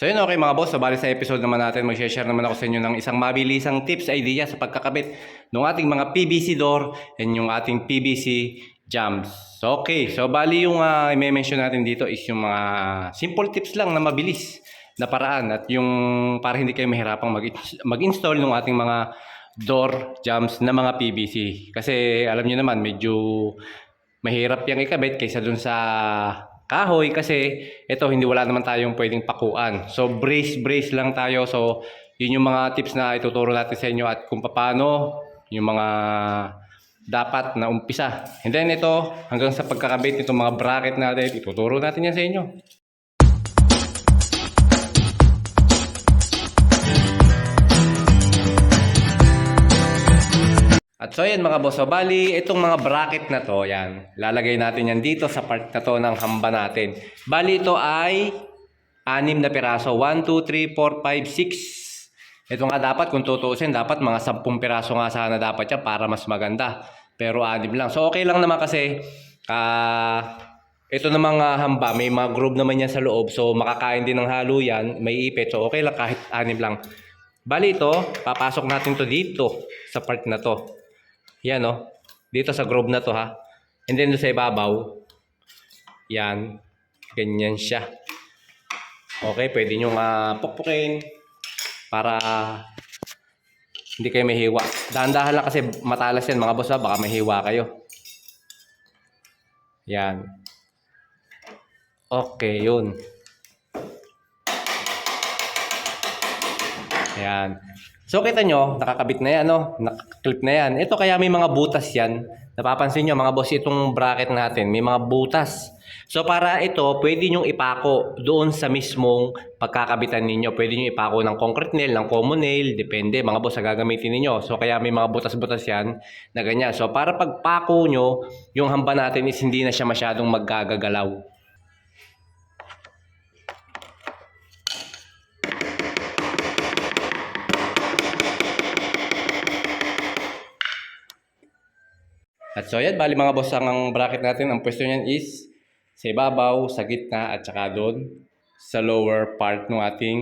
So yun okay mga boss, so bali sa episode naman natin, mag-share naman ako sa inyo ng isang mabilisang tips, idea sa pagkakabit ng ating mga PVC door and yung ating PVC jams. So okay, so bali yung uh, i-mention natin dito is yung mga simple tips lang na mabilis na paraan at yung para hindi kayo mahirapang mag- mag-install ng ating mga door jams na mga PVC. Kasi alam niyo naman, medyo mahirap yung ikabit kaysa dun sa kahoy kasi ito hindi wala naman tayong pwedeng pakuan. So brace brace lang tayo. So yun yung mga tips na ituturo natin sa inyo at kung paano yung mga dapat na umpisa. And then ito hanggang sa pagkakabit itong mga bracket natin, ituturo natin yan sa inyo. At so yan mga boss, so bali itong mga bracket na to, yan, lalagay natin yan dito sa part na to ng hamba natin. Bali ito ay anim na piraso, 1, 2, 3, 4, 5, 6. Ito nga dapat kung tutuusin, dapat mga 10 piraso nga sana dapat yan para mas maganda. Pero anim lang. So okay lang naman kasi, ah, ito na mga hamba, may mga groove naman yan sa loob. So makakain din ng halo yan, may ipit. So okay lang kahit anim lang. Bali ito, papasok natin to dito sa part na to. Yan oh. Dito sa groove na to ha. And then sa ibabaw. Yan. Ganyan siya. Okay, pwede nyo nga pukpukin para hindi kayo mahiwa. Dahan-dahan lang kasi matalas yan mga boss ha. Baka mahiwa kayo. Yan. Okay, yun. Ayan. So kita nyo, nakakabit na yan, no? Nakaklip na yan. Ito kaya may mga butas yan. Napapansin nyo, mga boss, itong bracket natin, may mga butas. So para ito, pwede nyo ipako doon sa mismong pagkakabitan ninyo. Pwede nyo ipako ng concrete nail, ng common nail, depende, mga boss, sa gagamitin ninyo. So kaya may mga butas-butas yan na ganyan. So para pagpako nyo, yung hamba natin is hindi na siya masyadong maggagalaw. At so yan, bali mga boss, ang bracket natin, ang pwesto niyan is sa ibabaw, sa gitna, at saka doon sa lower part ng ating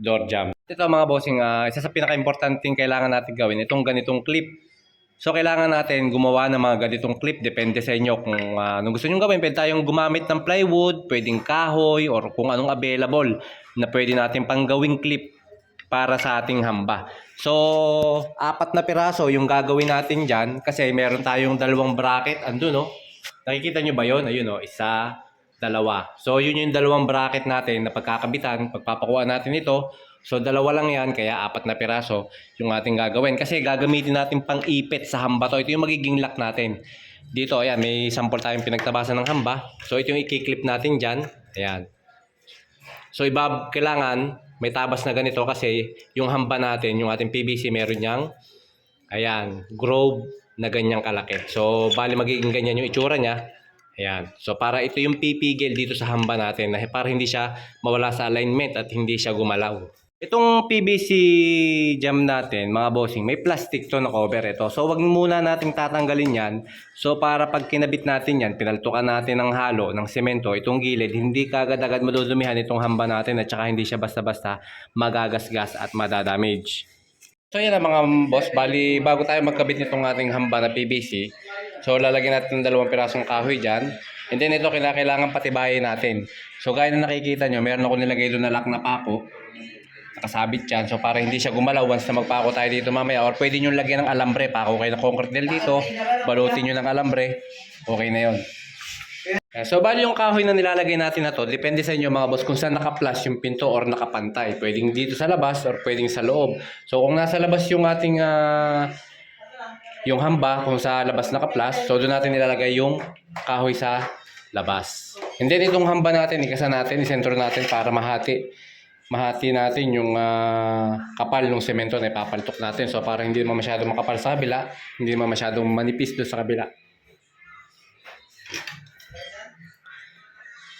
door jam. Ito mga bossing, ah, isa sa pinaka-importanting kailangan natin gawin, itong ganitong clip. So kailangan natin gumawa ng mga ganitong clip, depende sa inyo kung ah, anong gusto nyo gawin. Pwede tayong gumamit ng plywood, pwedeng kahoy, or kung anong available na pwede natin pang gawing clip para sa ating hamba. So, apat na piraso yung gagawin natin dyan kasi meron tayong dalawang bracket. Ando, no? Nakikita nyo ba yon? Ayun, no? Isa, dalawa. So, yun yung dalawang bracket natin na pagkakabitan. Pagpapakuha natin ito. So, dalawa lang yan, kaya apat na piraso yung ating gagawin. Kasi gagamitin natin pang ipit sa hamba to. Ito yung magiging lock natin. Dito, ayan, may sample tayong pinagtabasan ng hamba. So, ito yung i-clip natin dyan. Ayan. So iba kailangan may tabas na ganito kasi yung hamba natin, yung ating PVC meron niyang ayan, grove na ganyang kalaki. So bali magiging ganyan yung itsura niya. Ayan. So para ito yung pipigil dito sa hamba natin na para hindi siya mawala sa alignment at hindi siya gumalaw. Itong PVC jam natin, mga bossing, may plastic to na cover ito. So wag muna nating tatanggalin yan. So para pag kinabit natin yan, pinaltukan natin ng halo, ng semento, itong gilid, hindi kagad-agad madudumihan itong hamba natin at saka hindi siya basta-basta magagasgas at madadamage. So yan ang mga boss, bali bago tayo magkabit nitong ating hamba na PVC, so lalagyan natin ng dalawang pirasong kahoy dyan. And then ito kailangan patibayin natin. So gaya na nakikita nyo, meron ako nilagay doon na lock na pako nakasabit yan. So para hindi siya gumalaw once na magpako tayo dito mamaya or pwede nyo lagyan ng alambre. Pako kayo ng concrete nail dito. Balutin nyo ng alambre. Okay na yon. So bali yung kahoy na nilalagay natin na to, depende sa inyo mga boss kung saan naka-flush yung pinto or nakapantay. Pwedeng dito sa labas or pwedeng sa loob. So kung nasa labas yung ating ah, yung hamba, kung sa labas naka-flush, so doon natin nilalagay yung kahoy sa labas. And then itong hamba natin, ikasa natin, isentro natin para mahati mahati natin yung ah, kapal ng semento na ipapaltok natin. So para hindi naman masyadong makapal sa kabila, hindi naman masyadong manipis doon sa kabila.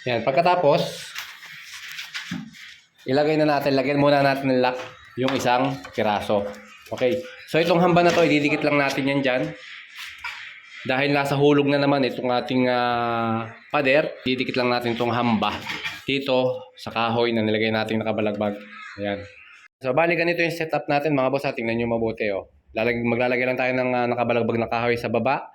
Yan, pagkatapos, ilagay na natin, lagyan muna natin ng lock yung isang piraso. Okay. So itong hamba na to, ididikit lang natin yan dyan. Dahil nasa hulog na naman itong ating ah, pader, didikit lang natin itong hamba dito sa kahoy na nilagay natin nakabalagbag. Ayan. So, bali ganito yung setup natin mga boss. Tingnan nyo mabuti, oh. Lalag, maglalagay lang tayo ng ah, nakabalagbag na kahoy sa baba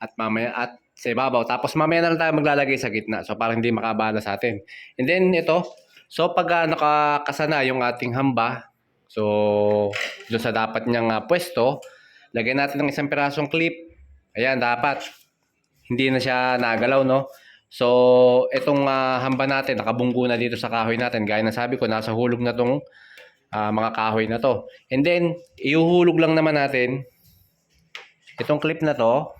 at mamaya at sa ibabaw. Tapos mamaya na lang tayo maglalagay sa gitna. So, para hindi makabala sa atin. And then, ito. So, pag ah, nakakasana yung ating hamba, so, doon sa dapat niyang ah, pwesto, lagyan natin ng isang pirasong clip. Ayan, dapat. Hindi na siya nagalaw, no? So, itong ah, hamba natin, nakabunggo na dito sa kahoy natin. Gaya ng sabi ko, nasa hulog na tong ah, mga kahoy na to. And then, iuhulog lang naman natin itong clip na to.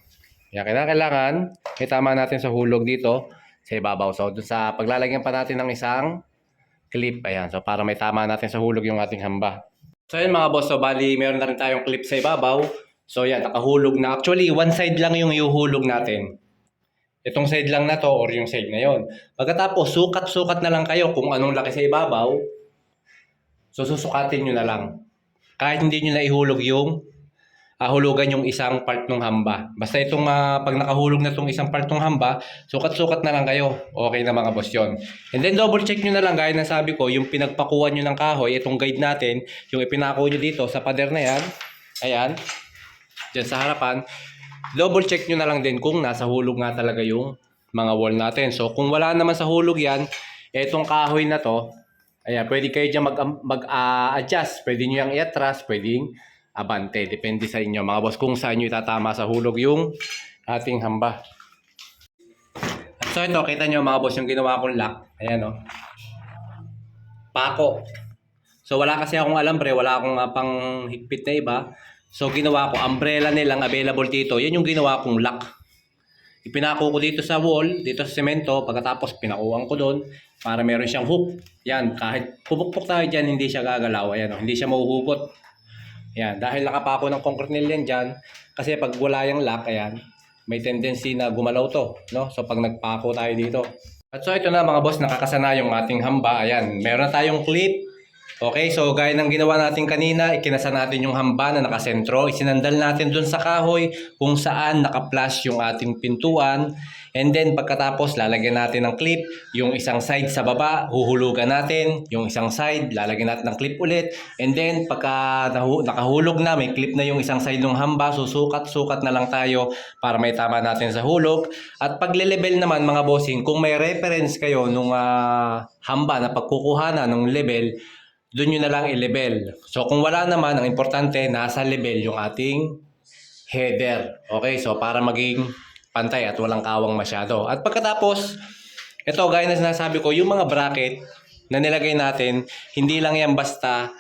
Kaya kailangan, itama natin sa hulog dito sa ibabaw. So, sa paglalagyan pa natin ng isang clip. Ayan. So, para may tama natin sa hulog yung ating hamba. So, yun mga boss. So, bali, meron na rin tayong clip sa ibabaw. So, yan. Nakahulog na. Actually, one side lang yung iuhulog natin. Itong side lang na to or yung side na yon. Pagkatapos, sukat-sukat na lang kayo kung anong laki sa ibabaw. So, susukatin nyo na lang. Kahit hindi nyo na ihulog yung ah, hulugan yung isang part ng hamba. Basta itong ah, pag nakahulog na itong isang part ng hamba, sukat-sukat na lang kayo. Okay na mga boss yun. And then double check nyo na lang, gaya ng sabi ko, yung pinagpakuan nyo ng kahoy, itong guide natin, yung ipinako nyo dito sa pader na yan, ayan, dyan sa harapan, double check nyo na lang din kung nasa hulog nga talaga yung mga wall natin. So kung wala naman sa hulog yan, etong kahoy na to, ayan, pwede kayo dyan mag, mag-adjust. pwede nyo yung i-atras, pwedeng abante. Depende sa inyo mga boss kung saan nyo itatama sa hulog yung ating hamba. At so ito, kita nyo mga boss yung ginawa kong lock. Ayan o. Pako. So wala kasi akong alambre, wala akong uh, pang higpit na iba. So ginawa ko, umbrella nilang available dito. Yan yung ginawa kong lock. Ipinako ko dito sa wall, dito sa semento, pagkatapos pinakuhan ko doon para meron siyang hook. Yan, kahit pupukpok tayo dyan, hindi siya gagalaw. Ayan, oh, hindi siya mahuhugot. Yan, dahil nakapako ng concrete nail yan dyan, kasi pag wala yung lock, ayan, may tendency na gumalaw to, no? So pag nagpako tayo dito. At so ito na mga boss, nakakasana yung ating hamba. Ayan, meron tayong clip. Okay, so gaya ng ginawa natin kanina, ikinasa natin yung hamba na nakasentro. Isinandal natin dun sa kahoy kung saan naka-flash yung ating pintuan. And then pagkatapos, lalagyan natin ng clip. Yung isang side sa baba, huhulugan natin. Yung isang side, lalagyan natin ng clip ulit. And then pagka nakahulog na, may clip na yung isang side ng hamba, susukat-sukat na lang tayo para may tama natin sa hulog. At pagle-level naman mga bossing, kung may reference kayo nung ah, hamba na pagkukuhanan ng level, doon nyo na lang i-level. So kung wala naman, ang importante, nasa level yung ating header. Okay, so para maging pantay at walang kawang masyado. At pagkatapos, ito gaya na sinasabi ko, yung mga bracket na nilagay natin, hindi lang yan basta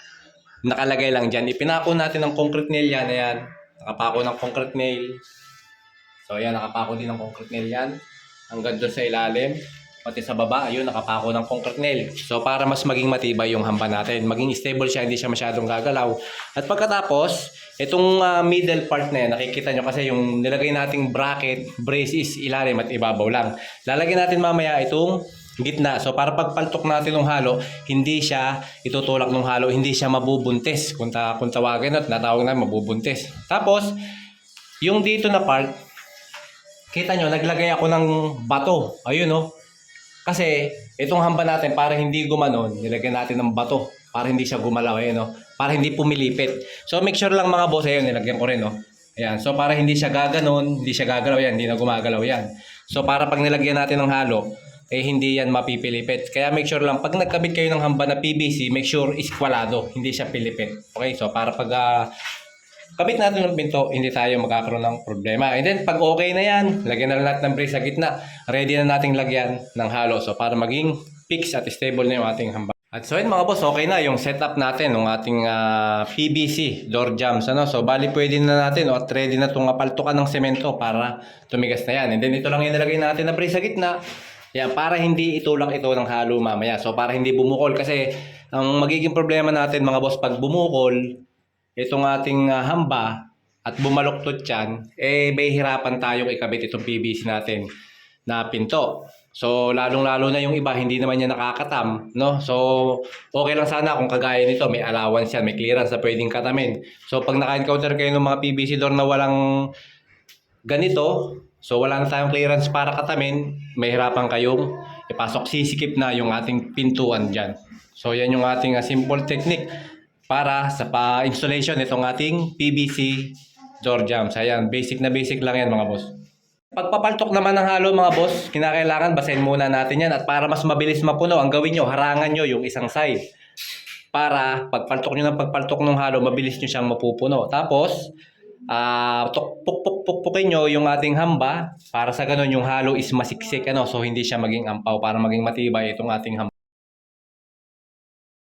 nakalagay lang dyan. Ipinako natin ng concrete nail yan. Ayan, nakapako ng concrete nail. So ayan, nakapako din ng concrete nail yan. Hanggang doon sa ilalim. Pati sa baba, ayun, nakapako ng concrete nail. So, para mas maging matibay yung hamba natin. Maging stable siya, hindi siya masyadong gagalaw. At pagkatapos, itong ah, middle part na yan, nakikita nyo kasi yung nilagay nating bracket, brace is ilalim at ibabaw lang. Lalagyan natin mamaya itong gitna. So, para pagpaltok natin ng halo, hindi siya itutulak ng halo, hindi siya mabubuntis. Kung, ta kung tawagin at natawag na mabubuntis. Tapos, yung dito na part, kita nyo, naglagay ako ng bato. Ayun, oh. Kasi itong hamba natin para hindi gumanon, nilagyan natin ng bato para hindi siya gumalaw eh, no? Para hindi pumilipit. So make sure lang mga boss, ayun, nilagyan ko rin, no? Ayan, so para hindi siya gaganon, hindi siya gagalaw yan, hindi na gumagalaw yan. So para pag nilagyan natin ng halo, eh hindi yan mapipilipit. Kaya make sure lang, pag nagkabit kayo ng hamba na PVC, make sure iskwalado, hindi siya pilipit. Okay, so para pag ah, kabit natin ng pinto, hindi tayo magkakaroon ng problema. And then, pag okay na yan, lagyan na natin ng brace sa gitna. Ready na nating lagyan ng halo. So, para maging fix at stable na yung ating hamba. At so yun mga boss, okay na yung setup natin ng ating ah, PVC door jams. Ano? So bali pwede na natin o at ready na itong paltukan ng semento para tumigas na yan. And then ito lang yung nilagay natin na brace sa gitna. Yan, para hindi itulak ito ng halo mamaya. So para hindi bumukol kasi ang magiging problema natin mga boss pag bumukol, itong ating ah, hamba at bumaloktot yan, eh may hirapan tayong ikabit itong PVC natin na pinto. So, lalong-lalo na yung iba, hindi naman niya nakakatam, no? So, okay lang sana kung kagaya nito, may allowance yan, may clearance na pwedeng katamin. So, pag naka-encounter kayo ng mga PVC door na walang ganito, so wala na tayong clearance para katamin, may hirapan kayong ipasok, sisikip na yung ating pintuan dyan. So yan yung ating ah, simple technique para sa pa-installation itong ating PVC door jams. Ayan, basic na basic lang yan mga boss. Pagpapaltok naman ng halo mga boss, kinakailangan basahin muna natin yan at para mas mabilis mapuno, ang gawin nyo, harangan nyo yung isang side. Para pagpaltok nyo ng pagpaltok ng halo, mabilis nyo siyang mapupuno. Tapos, ah pukpuk-pukpukin nyo yung ating hamba para sa ganun yung halo is masiksik ano so hindi siya maging ampaw para maging matibay itong ating hamba.